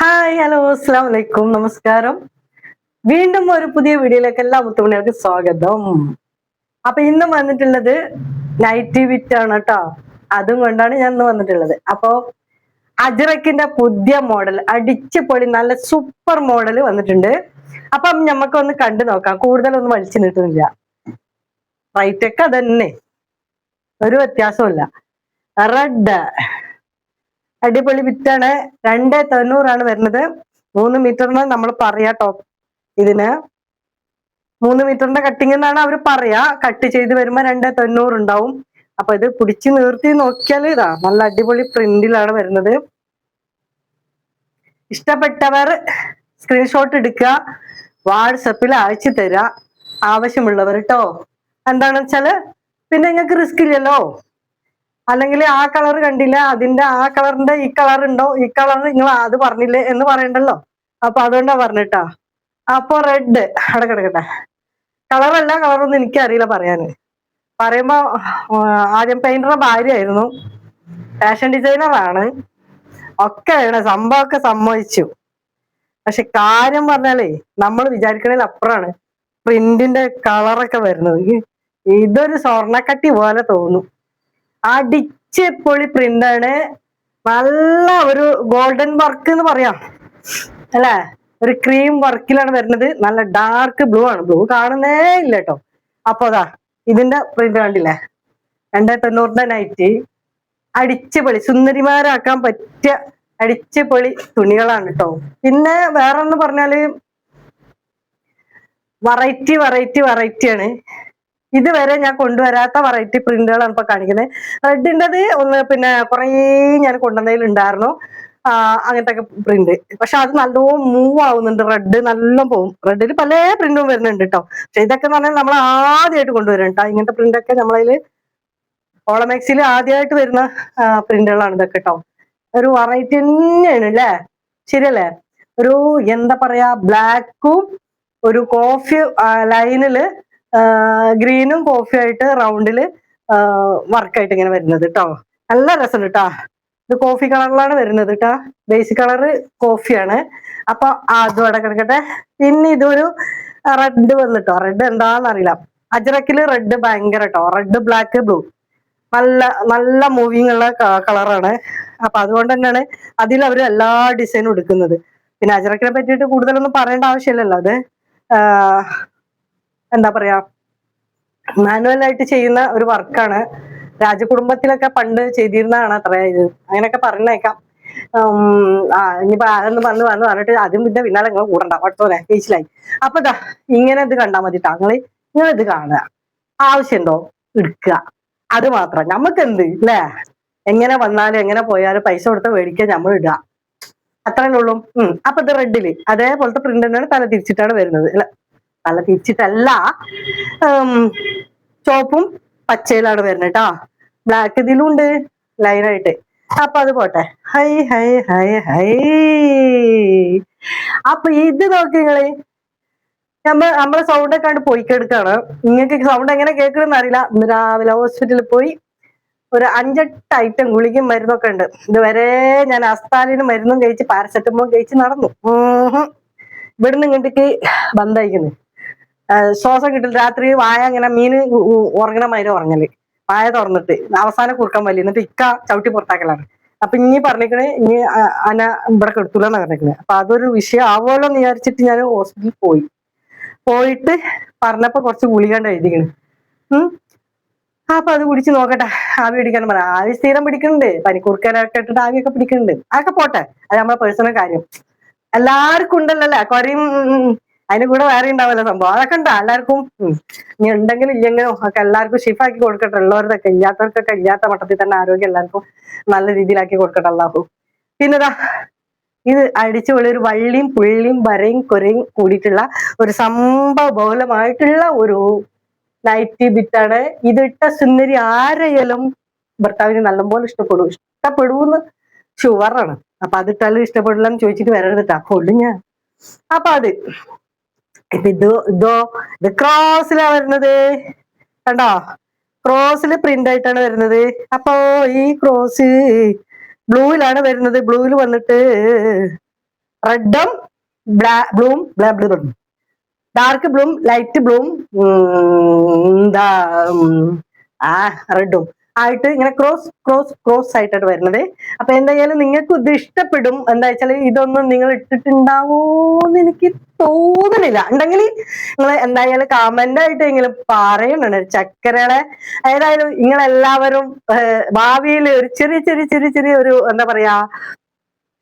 Hi hello അസ്സാം വലൈക്കും നമസ്കാരം. വീണ്ടും ഒരു പുതിയ വീഡിയോയിലേക്ക് എല്ലാ മുത്തുമണികൾക്കും സ്വാഗതം. അപ്പൊ ഇന്ന് വന്നിട്ടുള്ളത് നൈറ്റി വിറ്റ് ആണ് കേട്ടോ അതും കൊണ്ടാണ് ഞാൻ ഇന്ന് വന്നിട്ടുള്ളത്. അപ്പോ അജറക്കിന്റെ പുതിയ മോഡൽ അടിച്ചുപൊളി നല്ല സൂപ്പർ മോഡൽ വന്നിട്ടുണ്ട്. അപ്പം നമുക്കൊന്ന് കണ്ടു നോക്കാം. കൂടുതലൊന്നും വലിച്ചു നീട്ടുന്നില്ല റൈറ്റൊക്കെ അതന്നെ. ഒരു വ്യത്യാസമില്ല റെഡ് അടിപൊളി വിത്താണ് രണ്ട് തൊണ്ണൂറാണ് വരുന്നത്. മൂന്ന് മീറ്ററിന് നമ്മൾ പറയാ ടോപ്പ് ഇതിന്. മൂന്ന് മീറ്ററിന്റെ കട്ടിങ് എന്നാണ് അവർ പറയാ. കട്ട് ചെയ്ത് വരുമ്പോ രണ്ട് തൊണ്ണൂറ് ഉണ്ടാവും അപ്പൊ ഇത് പിടിച്ച് നിർത്തി നോക്കിയാൽ ഇതാ നല്ല അടിപൊളി പ്രിന്റിലാണ് വരുന്നത്. ഇഷ്ടപ്പെട്ടവർ സ്ക്രീൻഷോട്ട് എടുക്കുക വാട്സപ്പിൽ അയച്ചു തരാ. ആവശ്യമുള്ളവർ കേട്ടോ എന്താണെന്ന് വെച്ചാൽ പിന്നെ നിങ്ങൾക്ക് റിസ്ക് ഇല്ലല്ലോ. അല്ലെങ്കിൽ ആ കളർ കണ്ടില്ല അതിന്റെ ആ കളറിന്റെ ഈ കളർ ഉണ്ടോ ഈ കളർ നിങ്ങൾ അത് പറഞ്ഞില്ലേ എന്ന് പറയണ്ടല്ലോ. അപ്പൊ അതുകൊണ്ടാ പറഞ്ഞിട്ടാ. അപ്പൊ റെഡ് അടക്കടക്കട്ടെ കിടക്കട്ടെ. കളറല്ല കളറൊന്നും എനിക്കറിയില്ല പറയാന്. പറയുമ്പോ ആദ്യം പെയിന്ററുടെ ഭാര്യയായിരുന്നു. ഫാഷൻ ഡിസൈനറാണ് ഒക്കെയാണ് സംഭവമൊക്കെ സമ്മതിച്ചു. പക്ഷെ കാര്യം പറഞ്ഞാലേ നമ്മൾ വിചാരിക്കണതിൽ അപ്പുറമാണ് പ്രിന്റിന്റെ കളറൊക്കെ വരുന്നത്. ഇതൊരു സ്വർണക്കട്ടി പോലെ തോന്നും. അടിച്ച് പൊളി പ്രിന്റാണ് നല്ല ഒരു ഗോൾഡൻ വർക്ക് എന്ന് പറയാം. അല്ലേ? ഒരു ക്രീം വർക്കിലാണ് വരുന്നത്. നല്ല ഡാർക്ക് ബ്ലൂ ആണ്. ബ്ലൂ കാണുന്നേ ഇല്ല കേട്ടോ അപ്പൊ അതാ ഇതിന്റെ പ്രിന്റ് കണ്ടില്ലേ? രണ്ടേ തൊണ്ണൂറിന്റെ നൈറ്റ് അടിച്ച് പൊളി സുന്ദരിമാരാക്കാൻ പറ്റിയ അടിച്ച് പൊളി തുണികളാണ് കേട്ടോ പിന്നെ വേറെ ഒന്ന് പറഞ്ഞാൽ വെറൈറ്റി വെറൈറ്റി വെറൈറ്റി ആണ്. ഇതുവരെ ഞാൻ കൊണ്ടുവരാത്ത വെറൈറ്റി പ്രിന്റുകളാണ് ഇപ്പൊ കാണിക്കുന്നത് റെഡിന്റെത് ഒന്ന് പിന്നെ കുറേ ഞാൻ കൊണ്ടുവന്നതിൽ ഉണ്ടായിരുന്നു അങ്ങനത്തെ ഒക്കെ പ്രിന്റ് പക്ഷെ അത് നല്ലോണം മൂവ് ആവുന്നുണ്ട്. റെഡ് നല്ല പോവും. റെഡിൽ പല പ്രിന്റും വരുന്നുണ്ട് കേട്ടോ പക്ഷെ ഇതൊക്കെ എന്ന് പറഞ്ഞാൽ നമ്മൾ ആദ്യമായിട്ട് കൊണ്ടുവരും കേട്ടോ ഇങ്ങനത്തെ പ്രിന്റൊക്കെ നമ്മളതിൽ ഓളമാക്സിൽ ആദ്യമായിട്ട് വരുന്ന പ്രിന്റുകളാണ് ഇതൊക്കെ കേട്ടോ ഒരു വെറൈറ്റി തന്നെയാണ് അല്ലേ ശരിയല്ലേ? ഒരു എന്താ പറയാ ബ്ലാക്കും ഒരു കോഫി ലൈനിൽ ഗ്രീനും കോഫി ആയിട്ട് റൗണ്ടിൽ വർക്കായിട്ട് ഇങ്ങനെ വരുന്നത് കേട്ടോ നല്ല രസം കേട്ടോ ഇത് കോഫി കളറിലാണ് വരുന്നത് കേട്ടോ ബേസിക് കളറ് കോഫിയാണ്. അപ്പൊ അതും അവിടെ കിടക്കട്ടെ. പിന്നെ ഇതൊരു റെഡ് വന്നിട്ടോ റെഡ് എന്താന്ന് അറിയില്ല. അജ്രക്കിൽ റെഡ് ഭയങ്കര കേട്ടോ റെഡ് ബ്ലാക്ക് ബ്ലൂ. നല്ല നല്ല മൂവിങ് ഉള്ള കളറാണ്. അപ്പൊ അതുകൊണ്ട് തന്നെയാണ് അതിൽ അവർ എല്ലാ ഡിസൈനും എടുക്കുന്നത്. പിന്നെ അജറക്കിനെ പറ്റിയിട്ട് കൂടുതലൊന്നും പറയേണ്ട ആവശ്യമില്ലല്ലോ അത്. എന്താ പറയാ മാനുവൽ ആയിട്ട് ചെയ്യുന്ന ഒരു വർക്കാണ്. രാജകുടുംബത്തിലൊക്കെ പണ്ട് ചെയ്തിരുന്നതാണ് അത്ര ഇത്. അങ്ങനെയൊക്കെ പറഞ്ഞേക്കാം. ആ ഇനിയിപ്പോ അതൊന്ന് പറഞ്ഞു പറഞ്ഞു പറഞ്ഞിട്ട് അതും പിന്നെ പിന്നാലെ നിങ്ങൾ കൂടണ്ട. വട്ടോനെ ചേച്ചിലായി അപ്പൊ ഇതാ ഇങ്ങനെ ഇത് കണ്ടാൽ മതി താങ്കളെ നിങ്ങൾ ഇത് കാണുക. ആവശ്യമുണ്ടോ? എടുക്കുക. അത് മാത്രം. നമുക്ക് എന്ത് അല്ലേ എങ്ങനെ വന്നാലും എങ്ങനെ പോയാലും പൈസ കൊടുത്ത് മേടിക്കാൻ നമ്മൾ ഇടുക. അത്രേ ഉള്ളൂ ഉം അപ്പൊ ഇത് റെഡിൽ. അതേപോലത്തെ പ്രിന്റ് തന്നെയാണ് തല തിരിച്ചിട്ടാണ് വരുന്നത്. അല്ല? തല തിരിച്ചിട്ടല്ല ചോപ്പും പച്ചയിലാണ് വരുന്നത് കേട്ടോ. ബ്ലാക്ക് ഇതിലും ഉണ്ട് ലൈനായിട്ട് അപ്പൊ അത് പോട്ടെ. Hi hi hi hi. അപ്പൊ ഇത് നോക്കി നിങ്ങൾ. നമ്മ നമ്മളെ സൗണ്ട് ഒക്കെ കണ്ട് പോയി കേൾക്കാണ് നിങ്ങൾക്ക് സൗണ്ട് എങ്ങനെ കേൾക്കണമെന്ന് അറിയില്ല. രാവിലെ ഹോസ്പിറ്റലിൽ പോയി ഒരു അഞ്ചെട്ട് ഐറ്റം ഗുളികയും മരുന്നൊക്കെ ഉണ്ട്. ഇതുവരെ ഞാൻ അസ്താലിന് മരുന്നും കഴിച്ച് പാരസെറ്റമോൾ കഴിച്ച് നടന്നു. ഇവിടുന്ന് ഇങ്ങോട്ടേക്ക് ബന്ധായിക്കുന്നു ശ്വാസം കിട്ടില്ല. രാത്രി വായ ഇങ്ങനെ മീൻ ഉറങ്ങണ മാതിരി ഉറങ്ങൽ. വായ തുറന്നിട്ട്. അവസാനം കുറുക്കാൻ വലിയ എന്നിട്ട് ഇക്ക ചവിട്ടി പുറത്താക്കലാണ്. അപ്പൊ ഇനി പറഞ്ഞിക്കണേ ഇനി അന ഇവിടെ കെടുത്തൂലെന്ന് പറഞ്ഞിരിക്കണേ അപ്പൊ അതൊരു വിഷയം ആവുമല്ലോ എന്ന് വിചാരിച്ചിട്ട് ഞാൻ ഹോസ്പിറ്റലിൽ പോയി. പോയിട്ട് പറഞ്ഞപ്പോ കുറച്ച് ഗുളികണ്ട് എഴുതിക്കണ്. അപ്പൊ അത് കുടിച്ച് നോക്കട്ടെ. ആവി പിടിക്കാൻ പറ. ആവി സ്ഥിരം പിടിക്കുന്നുണ്ട് പനിക്കൂർക്കലൊക്കെ ഇട്ടിട്ട് ആവിയൊക്കെ പിടിക്കുന്നുണ്ട് അതൊക്കെ പോട്ടെ. അത് നമ്മളെ പേഴ്സണൽ കാര്യം. എല്ലാവർക്കും ഉണ്ടല്ലോ കുറയും അതിന്റെ കൂടെ വേറെ ഉണ്ടാവല്ലോ സംഭവം. അതൊക്കെ ഉണ്ടോ. എല്ലാവർക്കും ഇനി ഉണ്ടെങ്കിലും ഇല്ലെങ്കിലും ഒക്കെ എല്ലാവർക്കും ഷിഫാക്കി കൊടുക്കട്ടെ. ഉള്ളവർക്കൊക്കെ ഇല്ലാത്തവർക്കൊക്കെ ഇല്ലാത്ത മട്ടത്തിൽ തന്നെ ആരോഗ്യം എല്ലാവർക്കും നല്ല രീതിയിലാക്കി കൊടുക്കട്ടെ അള്ളാഹു പിന്നെതാ ഇത് അടിച്ചുപൊളി ഒരു വള്ളിയും പുള്ളിയും വരയും കൊരയും കൂടിയിട്ടുള്ള ഒരു സംഭവ ബഹുലമായിട്ടുള്ള ഒരു നൈറ്റി ബിറ്റാണ് ഇതിട്ട സുന്ദരി ആരെയാലും ഭർത്താവിന് നല്ലപോലെ ഇഷ്ടപ്പെടും. ഇഷ്ടപ്പെടുമെന്ന് ഷുവറാണ് അപ്പൊ അതിട്ടാലും ഇഷ്ടപ്പെടില്ല എന്ന് ചോദിച്ചിട്ട് വരരുതിട്ടാ കൊള്ളു ഞാൻ. അപ്പൊ അത് ഇപ്പൊ ഇത് ഇതോ ഇത് ക്രോസിലാ വരുന്നത്. കണ്ടോ? ക്രോസിൽ പ്രിന്റ് ആയിട്ടാണ് വരുന്നത്. അപ്പോ ഈ ക്രോസ് ബ്ലൂവിലാണ് വരുന്നത്. ബ്ലൂവിൽ വന്നിട്ട് റെഡും ബ്ലൂം ഡാർക്ക് ബ്ലൂം ലൈറ്റ് ബ്ലൂം എന്താ ആ റെഡും. ആയിട്ട് ഇങ്ങനെ ക്രോസ് ക്രോസ് ക്രോസ് ആയിട്ടാണ് വരുന്നത്. അപ്പൊ എന്തായാലും നിങ്ങൾക്ക് ഇത് ഇഷ്ടപ്പെടും. എന്താ വെച്ചാൽ ഇതൊന്നും നിങ്ങൾ ഇട്ടിട്ടുണ്ടാവോന്ന് എനിക്ക് തോന്നുന്നില്ല ഉണ്ടെങ്കിൽ നിങ്ങൾ എന്തായാലും കമന്റ് ആയിട്ട് എങ്കിലും പറയണ ചക്കരകളെ ഏതായാലും നിങ്ങളെല്ലാവരും ഭാവിയിൽ ഒരു ചെറിയ ചെറിയ ചെറിയ ചെറിയ ഒരു എന്താ പറയാ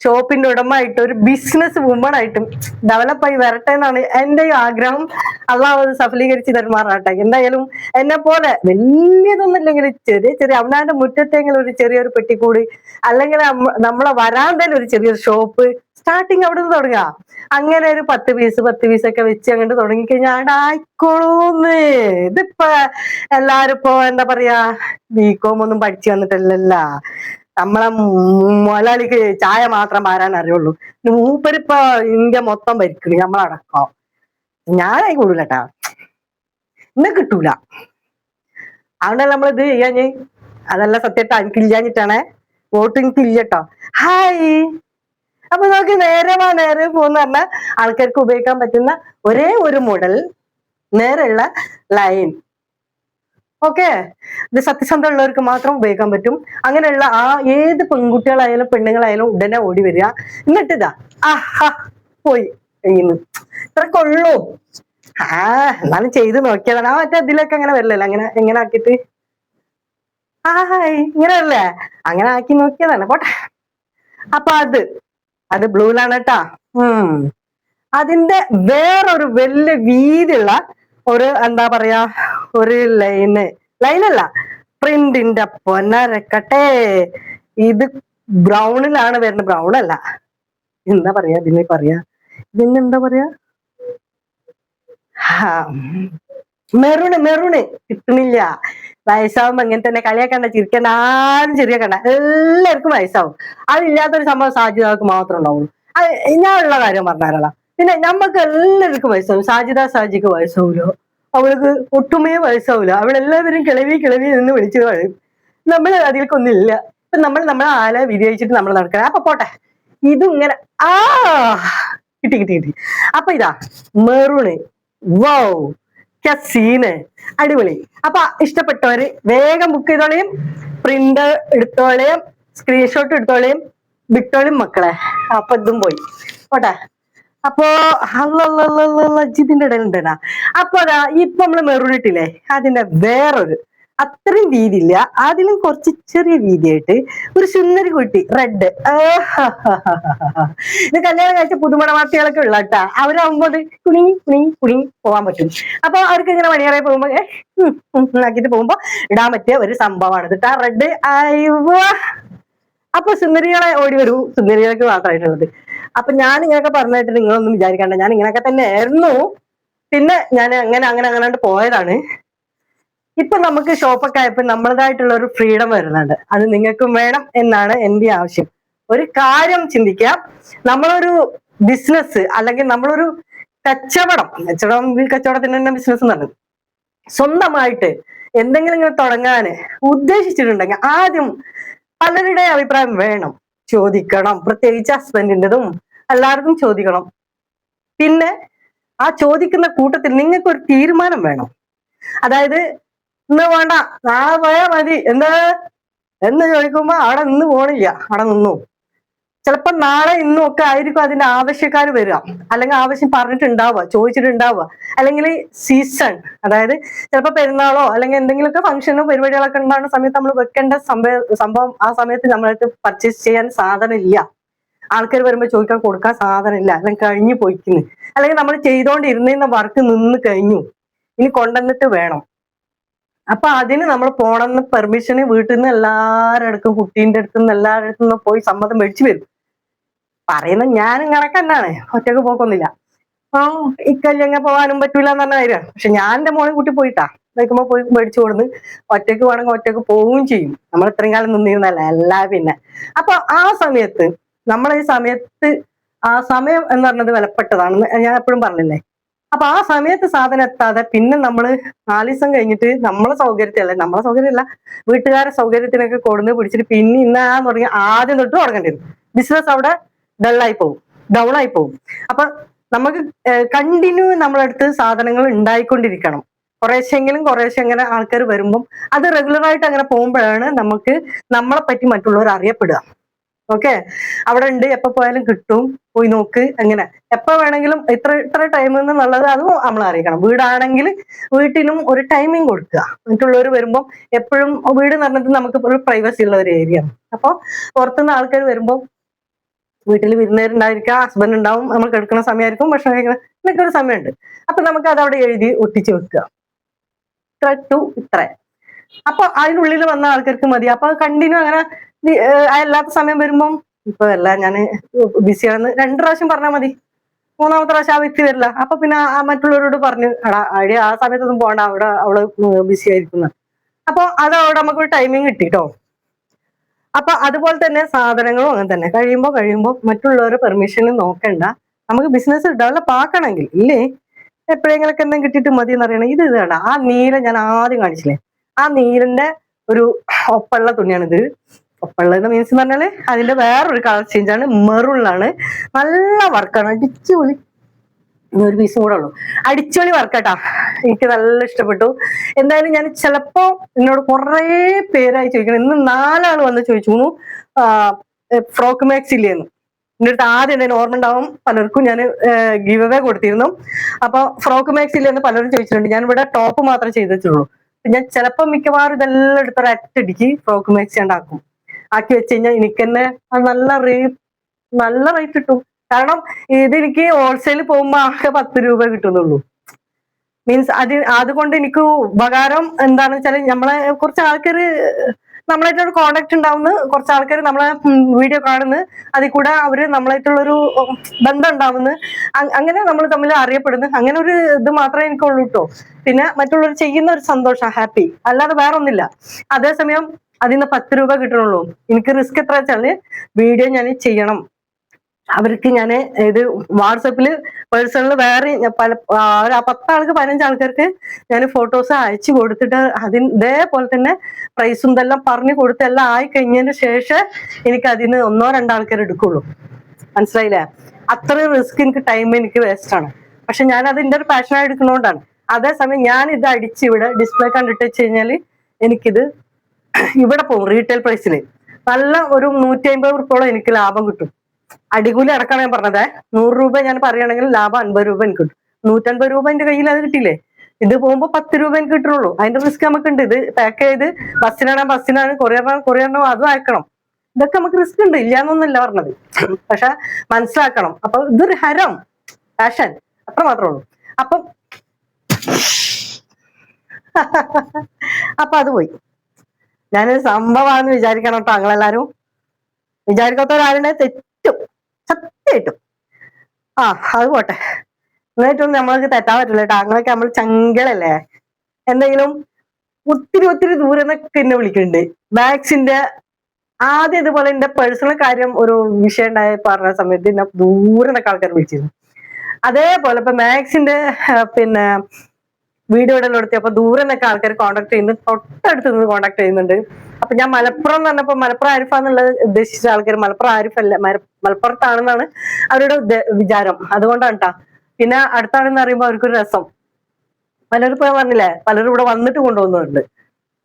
ഷോപ്പിന്റെ ഉടമയായിട്ട് ഒരു ബിസിനസ് വുമൺ ആയിട്ടും ഡെവലപ്പ് ആയി വരട്ടെ എന്നാണ് എന്റെ ആഗ്രഹം. അള്ളാഹ് അത് സഫലീകരിച്ച് തരുമാറാട്ടെ എന്തായാലും എന്നെ പോലെ വലിയതൊന്നുമില്ലെങ്കിൽ ചെറിയ ചെറിയ അവനാന്റെ മുറ്റത്തെങ്കിലും ഒരു ചെറിയൊരു പെട്ടിക്കൂടി അല്ലെങ്കിൽ നമ്മളെ വരാന്തയിൽ ഒരു ചെറിയൊരു ഷോപ്പ് സ്റ്റാർട്ടിങ് അവിടെ നിന്ന് തുടങ്ങുക അങ്ങനെ ഒരു പത്ത് പീസ് പത്ത് പീസ് ഒക്കെ വെച്ച് അങ്ങോട്ട് തുടങ്ങിക്കഴിഞ്ഞാൽ അവിടെ ആയിക്കോളൂന്ന്. ഇതിപ്പോ എല്ലാരും ഇപ്പൊ എന്താ പറയാ ബികോം ഒന്നും പഠിച്ചു വന്നിട്ടില്ലല്ല. നമ്മളെ മുതലാളിക്ക് ചായ മാത്രം പാരാൻ അറിയുള്ളൂ. മൂപ്പരിപ്പോ ഇന്ത്യ മൊത്തം ഭരിക്കണ് നമ്മളടക്കം. ഞാനായി കൊള്ളൂലട്ടാ ഇന്നെ കിട്ടൂല. അതുകൊണ്ടല്ല ഇത് ചെയ്യാഞ്ഞ് അതല്ല സത്യട്ടാ എനിക്ക് ഇല്ലാഞ്ഞിട്ടാണേ. വോട്ട് എനിക്ക് ഇല്ലട്ടോ. ഹായ്. അപ്പൊ നമുക്ക് നേരെ വാ നേരെ പോന്ന് പറഞ്ഞാൽ ആൾക്കാർക്ക് ഉപയോഗിക്കാൻ പറ്റുന്ന ഒരേ ഒരു മോഡൽ നേരെയുള്ള ലൈൻ ഓക്കെ? ഇത് സത്യസന്ധ ഉള്ളവർക്ക് മാത്രം ഉപയോഗിക്കാൻ പറ്റും. അങ്ങനെയുള്ള ആ ഏത് പെൺകുട്ടികളായാലും പെണ്ണുങ്ങളായാലും ഉടനെ ഓടി വരിക. എന്നിട്ട് ഇതാ ആഹാ പോയി. കഴിയുന്നു ഇത്ര ഉള്ളൂ. ആ എന്നാലും ചെയ്ത് നോക്കിയതാണ്. ആ മറ്റേ അതിലൊക്കെ അങ്ങനെ വരില്ലല്ലോ. അങ്ങനെ എങ്ങനെ ആക്കിയിട്ട്. ആ ഹായ് ഇങ്ങനെയല്ലേ അങ്ങനെ ആക്കി നോക്കിയതാണ്. പോട്ടെ. അപ്പൊ അത് അത് ബ്ലൂലാണ് കേട്ടാ. ഉം. അതിന്റെ വേറൊരു വലിയ വീതിയുള്ള ഒരു എന്താ പറയാ ഒരു ലൈന്. ലൈനല്ല പ്രിന്റിന്റെ പൊന്നരക്കട്ടെ ഇത് ബ്രൗണിലാണ് വരുന്നത്. ബ്രൗൺ അല്ല എന്താ പറയാ? ഇതിനെ പറയാ? ഇതിന് എന്താ പറയാ? മെറൂണ് മെറൂണ് കിട്ടണില്ല. വയസ്സാവുമ്പോ ഇങ്ങനെ തന്നെ കളിയാക്കണ്ട ചിരിക്കണ്ട ആരും ചിരിക്കണ്ട എല്ലാവർക്കും വയസ്സാവും. അതില്ലാത്തൊരു സംഭവം സാധ്യതകൾക്ക് മാത്രം ഉണ്ടാവുള്ളൂ. ഞാൻ കാര്യം പറഞ്ഞാലോ പിന്നെ നമ്മക്ക് എല്ലാവർക്കും വയസ്സാവും. സാജിദ സാജിക്ക് വയസ്സാവൂലോ? അവൾക്ക് ഒട്ടുമേ വയസ്സാവില്ല അവളെല്ലാവരും കിളവി കിളവി നിന്ന് വിളിച്ചു കഴിയും നമ്മൾ അതിലേക്കൊന്നും ഇല്ല ഇപ്പൊ നമ്മൾ നമ്മളെ ആല വിജയിച്ചിട്ട് നമ്മൾ നടക്കണം. അപ്പൊ പോട്ടെ. ഇതും ഇങ്ങനെ ആ കിട്ടി കിട്ടി കിട്ടി. അപ്പൊ ഇതാ മെറൂണ്. വൗ സീന് അടിപൊളി. അപ്പൊ ഇഷ്ടപ്പെട്ടവര് വേഗം ബുക്ക് ചെയ്തോളയും പ്രിന്റ് എടുത്തോളയും സ്ക്രീൻഷോട്ട് എടുത്തോളയും വിട്ടോളിയും മക്കളെ. അപ്പൊ ഇതും പോയി. പോട്ടെ. അപ്പോ ഇടയിൽ ഉണ്ടാ അപ്പൊ അതാ ഇപ്പൊ നമ്മൾ മെറൂൺ അതിന്റെ വേറൊരു അത്രയും വീതിയില്ല. അതിലും കുറച്ച് ചെറിയ വീതിയായിട്ട് ഒരു സുന്ദരി കുട്ടി റെഡ്. ഇത് കല്യാണം കഴിച്ച പുതുമണവാർത്തികളൊക്കെ ഉള്ള കേട്ടാ അവരാകുമ്പോൾ കുണി കുണി കുണി പോകാൻ പറ്റും. അപ്പൊ അവർക്ക് ഇങ്ങനെ മണിയറായി പോകുമ്പോ ആക്കിയിട്ട് പോകുമ്പോ ഇടാൻ പറ്റിയ ഒരു സംഭവമാണ് കേട്ടാ റെഡ് അപ്പൊ സുന്ദരികളെ ഓടി വരൂ. സുന്ദരികളൊക്കെ മാത്രമായിട്ടുള്ളത്. അപ്പൊ ഞാൻ ഇങ്ങനെയൊക്കെ പറഞ്ഞിട്ട് നിങ്ങളൊന്നും വിചാരിക്കണ്ട. ഞാൻ ഇങ്ങനെയൊക്കെ തന്നെ ആയിരുന്നു. പിന്നെ ഞാൻ അങ്ങനെ അങ്ങനെ അങ്ങനെ പോയതാണ്. ഇപ്പൊ നമുക്ക് ഷോപ്പൊക്കെ ആയപ്പോ നമ്മളതായിട്ടുള്ള ഒരു ഫ്രീഡം വരുന്നുണ്ട്. അത് നിങ്ങൾക്കും വേണം എന്നാണ് എന്റെ ആവശ്യം. ഒരു കാര്യം ചിന്തിക്കാം. നമ്മളൊരു ബിസിനസ് അല്ലെങ്കിൽ നമ്മളൊരു കച്ചവടം കച്ചവടം കച്ചവടത്തിന് തന്നെ ബിസിനസ് എന്ന് പറഞ്ഞു സ്വന്തമായിട്ട് എന്തെങ്കിലും ഇങ്ങനെ തുടങ്ങാന് ഉദ്ദേശിച്ചിട്ടുണ്ടെങ്കിൽ ആദ്യം പലരുടെ അഭിപ്രായം വേണം. ചോദിക്കണം. പ്രത്യേകിച്ച് ഹസ്ബൻഡിന്റെതും എല്ലാവർക്കും ചോദിക്കണം. പിന്നെ ആ ചോദിക്കുന്ന കൂട്ടത്തിൽ നിങ്ങൾക്ക് ഒരു തീരുമാനം വേണം. അതായത് ഇന്ന് വേണ്ട നാളെ പോയാ മതി. എന്താ? എന്ന് ചോദിക്കുമ്പോ അവിടെ നിന്ന് പോണില്ല. അവിടെ നിന്നു. ചിലപ്പോ നാളെ ഇന്നും ഒക്കെ ആയിരിക്കും അതിന്റെ ആവശ്യക്കാർ വരിക. അല്ലെങ്കിൽ ആവശ്യം പറഞ്ഞിട്ടുണ്ടാവുക ചോദിച്ചിട്ടുണ്ടാവുക. അല്ലെങ്കിൽ സീസൺ അതായത് ചിലപ്പോ പെരുന്നാളോ അല്ലെങ്കിൽ എന്തെങ്കിലുമൊക്കെ ഫംഗ്ഷനോ പരിപാടികളൊക്കെ ഉണ്ടാകുന്ന സമയത്ത് നമ്മൾ വെക്കേണ്ട സംഭവ ആ സമയത്ത് നമ്മളടുത്ത് പർച്ചേസ് ചെയ്യാൻ സാധനം ഇല്ല. ആൾക്കാർ വരുമ്പോൾ ചോദിക്കാൻ കൊടുക്കാൻ സാധനം ഇല്ല. അല്ലെങ്കിൽ കഴിഞ്ഞു പോയിക്കുന്നു. അല്ലെങ്കിൽ നമ്മൾ ചെയ്തുകൊണ്ടിരുന്ന വർക്ക് നിന്ന് കഴിഞ്ഞു. ഇനി കൊണ്ടുവന്നിട്ട് വേണം. അപ്പൊ അതിന് നമ്മൾ പോണെന്ന് പെർമിഷന് വീട്ടിൽ നിന്ന് എല്ലാവരുടെ അടുക്കും കുട്ടീന്റെ അടുത്ത് നിന്ന് എല്ലാവരുടെ നിന്ന് പോയി സമ്മതം മേടിച്ചു വരും. പറയുന്ന ഞാനും കണക്കെന്നാണ്. ഒറ്റയ്ക്ക് പോക്കൊന്നുമില്ല. ആ ഇക്കല്യങ്ങ പോകാനും പറ്റൂല എന്ന് പറഞ്ഞ കാര്യം. പക്ഷെ ഞാൻ എന്റെ മോളെ കൂട്ടി പോയിട്ടാ. നിൽക്കുമ്പോ പോയി മേടിച്ചു കൊടുന്ന് ഒറ്റയ്ക്ക് വേണമെങ്കിൽ ഒറ്റയ്ക്ക് പോവുകയും ചെയ്യും. നമ്മൾ ഇത്രയും കാലം നിന്നിരുന്നല്ല? എല്ലാ പിന്നെ. അപ്പൊ ആ സമയത്ത് നമ്മളെ ഈ സമയത്ത് ആ സമയം എന്ന് പറഞ്ഞത് വിലപ്പെട്ടതാണ് ഞാൻ എപ്പോഴും പറഞ്ഞില്ലേ? അപ്പൊ ആ സമയത്ത് സാധനം എത്താതെ പിന്നെ നമ്മൾ ദിവസം കഴിഞ്ഞിട്ട് നമ്മളെ സൗകര്യത്തിലല്ല നമ്മളെ സൗകര്യമല്ല. വീട്ടുകാരെ സൗകര്യത്തിനൊക്കെ കൊടുന്ന് പിടിച്ചിട്ട് പിന്നെ ഇന്നാന്ന് പറഞ്ഞാൽ ആദ്യം തൊട്ട് തുടങ്ങേണ്ടി വരും. ബിസിനസ് അവിടെ ഡള്ളായി പോകും ഡൗൺ ആയി പോകും അപ്പൊ നമുക്ക് കണ്ടിന്യൂ നമ്മളടുത്ത് സാധനങ്ങൾ ഉണ്ടായിക്കൊണ്ടിരിക്കണം. കുറേശ്ശെങ്കിലും കുറേശ്ശെ അങ്ങനെ ആൾക്കാർ വരുമ്പം അത് റെഗുലറായിട്ട് അങ്ങനെ പോകുമ്പോഴാണ് നമുക്ക് നമ്മളെ പറ്റി മറ്റുള്ളവർ അറിയപ്പെടുക. ഓക്കെ അവിടെ ഉണ്ട് എപ്പോ പോയാലും കിട്ടും. പോയി നോക്ക് അങ്ങനെ. എപ്പോ വേണമെങ്കിലും ഇത്ര ഇത്ര ടൈം എന്നുള്ളത് അതും നമ്മൾ അറിയിക്കണം. വീടാണെങ്കിൽ വീട്ടിലും ഒരു ടൈമിംഗ് കൊടുക്കുക. മറ്റുള്ളവർ വരുമ്പോൾ എപ്പോഴും വീട് എന്ന് പറഞ്ഞത് നമുക്ക് ഒരു പ്രൈവസി ഉള്ള ഒരു ഏരിയ ആണ്. അപ്പോൾ പുറത്തുനിന്ന് ആൾക്കാർ വരുമ്പോൾ വീട്ടിൽ വിരുന്നേരുണ്ടായിരിക്കാം ഹസ്ബൻഡ് ഉണ്ടാവും നമ്മൾ കിടക്കുന്ന സമയമായിരിക്കും ഭക്ഷണം കഴിക്കുന്ന എന്നൊക്കെ ഒരു സമയമുണ്ട്. അപ്പൊ നമുക്ക് അത് അവിടെ എഴുതി ഒട്ടിച്ചു വെക്കുക. ഇത്ര ടു ഇത്ര. അപ്പൊ അതിനുള്ളിൽ വന്ന ആൾക്കാർക്ക് മതി. അപ്പൊ കണ്ടിന്യൂ അങ്ങനെ അല്ലാത്ത സമയം വരുമ്പം ഇപ്പൊ അല്ല ഞാൻ ബിസിയാണെന്ന് രണ്ടു പ്രാവശ്യം പറഞ്ഞാൽ മതി. മൂന്നാമത്തെ പ്രാവശ്യം ആ വ്യക്തി വരില്ല. അപ്പൊ പിന്നെ മറ്റുള്ളവരോട് പറഞ്ഞു എടാ അഴി ആ സമയത്തൊന്നും പോകണ്ട അവിടെ അവൾ ബിസി ആയിരിക്കുന്ന. അപ്പൊ അത് അവിടെ നമുക്ക് ഒരു ടൈമിങ് കിട്ടി കേട്ടോ അപ്പൊ അതുപോലെ തന്നെ സാധനങ്ങളും അങ്ങനെ തന്നെ. കഴിയുമ്പോൾ കഴിയുമ്പോൾ മറ്റുള്ളവരുടെ പെർമിഷനും നോക്കണ്ട. നമുക്ക് ബിസിനസ് ഡെവലപ്പ് ആക്കണമെങ്കിൽ ഇല്ലേ? എപ്പോഴെങ്കിലൊക്കെ എന്തെങ്കിലും കിട്ടിയിട്ട് മതി എന്ന് അറിയണം ഇത് ഇതാണ് ആ നീല ഞാൻ ആദ്യം കാണിച്ചില്ലേ? ആ നീലിന്റെ ഒരു ഒപ്പുള്ള തുണിയാണിത്. ഒപ്പുള്ളത് മീൻസ് എന്ന് പറഞ്ഞാൽ അതിന്റെ വേറൊരു കളർ ചേഞ്ച് ആണ് മെറുള്ളാണ് നല്ല വർക്കാണ് അടിച്ചുപൊളി. ഒരു പീസും കൂടെ ഉള്ളൂ. അടിച്ചുപൊളി വർക്കാട്ടാ എനിക്ക് നല്ല ഇഷ്ടപ്പെട്ടു. എന്തായാലും ഞാൻ ചിലപ്പോ എന്നോട് കുറേ പേരായി ചോദിക്കണം. ഇന്ന് നാലാൾ വന്ന് ചോദിച്ചു. ഫ്രോക്ക് മാക്സ് ഇല്ലേന്ന്. എന്റെ അടുത്ത് ആദ്യം എന്തായാലും ഓർമ്മ ഉണ്ടാവും. പലർക്കും ഞാൻ ഗീവ് അവേ കൊടുത്തിരുന്നു. അപ്പൊ ഫ്രോക്ക് മാക്സ് ഇല്ലെന്ന് പലരും ചോദിച്ചിട്ടുണ്ട്. ഞാൻ ഇവിടെ ടോപ്പ് മാത്രമേ ചെയ്തിട്ടുള്ളൂ. ഞാൻ ചിലപ്പോൾ മിക്കവാറും ഇതെല്ലാം എടുത്തൊരു അറ്റടിക്ക് ഫ്രോക്ക് മാക്സ് ഉണ്ടാക്കും ആക്കി വെച്ച് കഴിഞ്ഞാൽ എനിക്ക് തന്നെ നല്ല റേറ്റ് നല്ല റേറ്റ് കിട്ടും. കാരണം ഇതെനിക്ക് ഹോൾസെയിൽ പോകുമ്പോ ആകെ പത്ത് രൂപ കിട്ടുന്നുള്ളൂ. മീൻസ് അത് അതുകൊണ്ട് എനിക്ക് ഉപകാരം എന്താണെന്ന് വെച്ചാൽ നമ്മളെ കുറച്ച് ആൾക്കാർ നമ്മളായിട്ടൊരു കോണ്ടാക്ട് ഉണ്ടാവുന്ന. കുറച്ച് ആൾക്കാർ നമ്മളെ വീഡിയോ കാണുന്നു. അതിൽ കൂടെ അവർ നമ്മളായിട്ടുള്ളൊരു ബന്ധം ഉണ്ടാവുന്നു. അങ്ങനെ നമ്മൾ തമ്മിൽ അറിയപ്പെടുന്നു. അങ്ങനെ ഒരു ഇത് മാത്രമേ എനിക്കുള്ളൂ കേട്ടോ പിന്നെ മറ്റുള്ളവർ ചെയ്യുന്ന ഒരു സന്തോഷം ഹാപ്പി അല്ലാതെ വേറൊന്നില്ല അതേസമയം അതിൽ നിന്ന് പത്ത് രൂപ കിട്ടണുള്ളൂ. എനിക്ക് റിസ്ക് എത്ര വെച്ചാൽ വീഡിയോ ഞാൻ ചെയ്യണം. അവർക്ക് ഞാൻ ഇത് വാട്സപ്പിൽ പേഴ്സണൽ വേറെ പല പത്താൾക്ക് പതിനഞ്ച് ആൾക്കാർക്ക് ഞാൻ ഫോട്ടോസ് അയച്ചു കൊടുത്തിട്ട് അതിന് ഇതേപോലെ തന്നെ പ്രൈസും ഇതെല്ലാം പറഞ്ഞു കൊടുത്ത് എല്ലാം ആയി കഴിഞ്ഞതിന് ശേഷം എനിക്ക് അതിന് ഒന്നോ രണ്ടോ ആൾക്കാർ എടുക്കുള്ളൂ. മനസ്സിലായില്ലേ? അത്ര റിസ്ക് എനിക്ക് ടൈം എനിക്ക് വേസ്റ്റ് ആണ്. പക്ഷെ ഞാൻ അതിന്റെ ഒരു പാഷനായി എടുക്കുന്നതുകൊണ്ടാണ് അതേസമയം ഞാൻ ഇത് അടിച്ച് ഇവിടെ ഡിസ്പ്ലേ കണ്ടിട്ട് വെച്ച് കഴിഞ്ഞാൽ എനിക്കിത് ഇവിടെ പോകും റീറ്റെയിൽ പ്രൈസിന് നല്ല ഒരു നൂറ്റി അമ്പത് ഉറുപ്പോളം എനിക്ക് ലാഭം കിട്ടും. അടികൂലി അടക്കാണ് ഞാൻ പറഞ്ഞത്. നൂറ് രൂപ ഞാൻ പറയുകയാണെങ്കിൽ ലാഭം അൻപത് രൂപ എനിക്ക് കിട്ടും. നൂറ്റൻപത് രൂപ എന്റെ കയ്യിൽ അത് കിട്ടിയില്ലേ? ഇത് പോകുമ്പോ പത്ത് രൂപ എനിക്ക് കിട്ടുള്ളൂ. അതിന്റെ റിസ്ക് നമുക്ക് ഉണ്ട് ഇത് പാക്ക് ചെയ്ത് ബസ്സിനാണ് ബസ്സിനാണ് കൊറിയറിനാണ് കൊറിയറിനോ അതും അയക്കണം. ഇതൊക്കെ നമുക്ക് റിസ്ക് ഉണ്ട്. ഇല്ലാന്നൊന്നുമില്ല പറഞ്ഞത്. പക്ഷെ മനസ്സിലാക്കണം. അപ്പൊ ഇതൊരു ഹരം. പാഷൻ അത്ര മാത്രമേ ഉള്ളൂ. അപ്പം അപ്പൊ അത് പോയി. ഞാനൊരു സംഭവമാണെന്ന് വിചാരിക്കണം കേട്ടോ അങ്ങളെല്ലാരും. വിചാരിക്കാത്തവരാരുടെ തെറ്റും. സത്യമായിട്ടും. ആ അത് പോട്ടെ. എന്നിട്ടൊന്നും നമ്മൾക്ക് തെറ്റാൻ പറ്റില്ല കേട്ടോ അങ്ങനെയൊക്കെ നമ്മൾ ചങ്കളല്ലേ? എന്തെങ്കിലും ഒത്തിരി ഒത്തിരി ദൂരെ നിന്നൊക്കെ എന്നെ വിളിക്കുന്നുണ്ട് മാക്സിന്റെ ആദ്യം ഇതുപോലെ എന്റെ പേഴ്സണൽ കാര്യം ഒരു വിഷയം ഉണ്ടായി പറഞ്ഞ സമയത്ത് എന്നെ ദൂരെ നിന്നൊക്കെ ആൾക്കാർ വിളിച്ചിരുന്നു. അതേപോലെ ഇപ്പൊ മാക്സിന്റെ പിന്നെ വീഡിയോ ഇടൽ കൊടുത്തി അപ്പൊ ദൂരെ നിന്നൊക്കെ ആൾക്കാർ കോണ്ടാക്ട് ചെയ്യുന്നു. തൊട്ടടുത്ത് നിന്ന് കോണ്ടാക്ട് ചെയ്യുന്നുണ്ട്. അപ്പൊ ഞാൻ മലപ്പുറം എന്ന് പറഞ്ഞപ്പോ മലപ്പുറം ആരിഫ എന്നുള്ളത് ഉദ്ദേശിച്ച ആൾക്കാർ മലപ്പുറം ആരിഫല്ല മലപ്പുറത്താണെന്നാണ് അവരുടെ വിചാരം. അതുകൊണ്ടാണ് കേട്ടാ പിന്നെ അടുത്താണെന്ന് പറയുമ്പോ അവർക്കൊരു രസം. പലരും ഇപ്പൊ പറഞ്ഞില്ലേ പലരും ഇവിടെ വന്നിട്ട് കൊണ്ടുപോകുന്നുണ്ട്.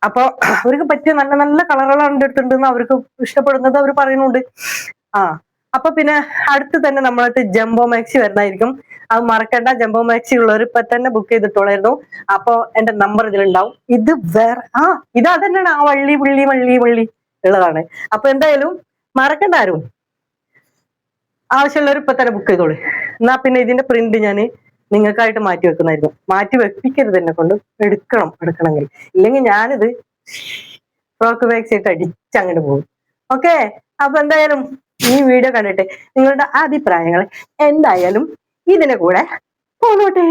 അപ്പൊ അവർക്ക് പറ്റിയ നല്ല നല്ല കളറുകളാണ് എന്റെ അവർക്ക് ഇഷ്ടപ്പെടുന്നത് അവർ പറയുന്നുണ്ട്. ആ അപ്പൊ പിന്നെ അടുത്ത് തന്നെ നമ്മളായിട്ട് ജംബോ മാക്സി വരുന്നതായിരിക്കും. അത് മറക്കണ്ട. ജംബോ മാക്സി ഉള്ളവർ ഇപ്പൊ തന്നെ ബുക്ക് ചെയ്തിട്ടുള്ളായിരുന്നു. അപ്പൊ എന്റെ നമ്പർ ഇതിലുണ്ടാവും. ഇത് വേറെ ആ ഇത് തന്നെയാണ് ആ വള്ളി പുള്ളി വള്ളി വള്ളി ഉള്ളതാണ്. അപ്പൊ എന്തായാലും മറക്കണ്ട ആരും. ആവശ്യമുള്ളവർ ഇപ്പൊ തന്നെ ബുക്ക് ചെയ്തോളൂ. എന്നാ പിന്നെ ഇതിന്റെ പ്രിന്റ് ഞാൻ നിങ്ങൾക്കായിട്ട് മാറ്റി വെക്കുന്നായിരുന്നു മാറ്റി വെപ്പിക്കരുത് എന്നെ കൊണ്ട്. എടുക്കണം എടുക്കണമെങ്കിൽ. ഇല്ലെങ്കിൽ ഞാനിത് ഫ്രോക്ക് ബാഗ്സ് ആയിട്ട് അടിച്ചങ്ങോട്ട് പോകും. ഓക്കെ അപ്പൊ എന്തായാലും ഈ വീഡിയോ കണ്ടിട്ട് നിങ്ങളുടെ അഭിപ്രായങ്ങൾ എന്തായാലും ഇതിനെ കൂടെ പോന്നോട്ടെ.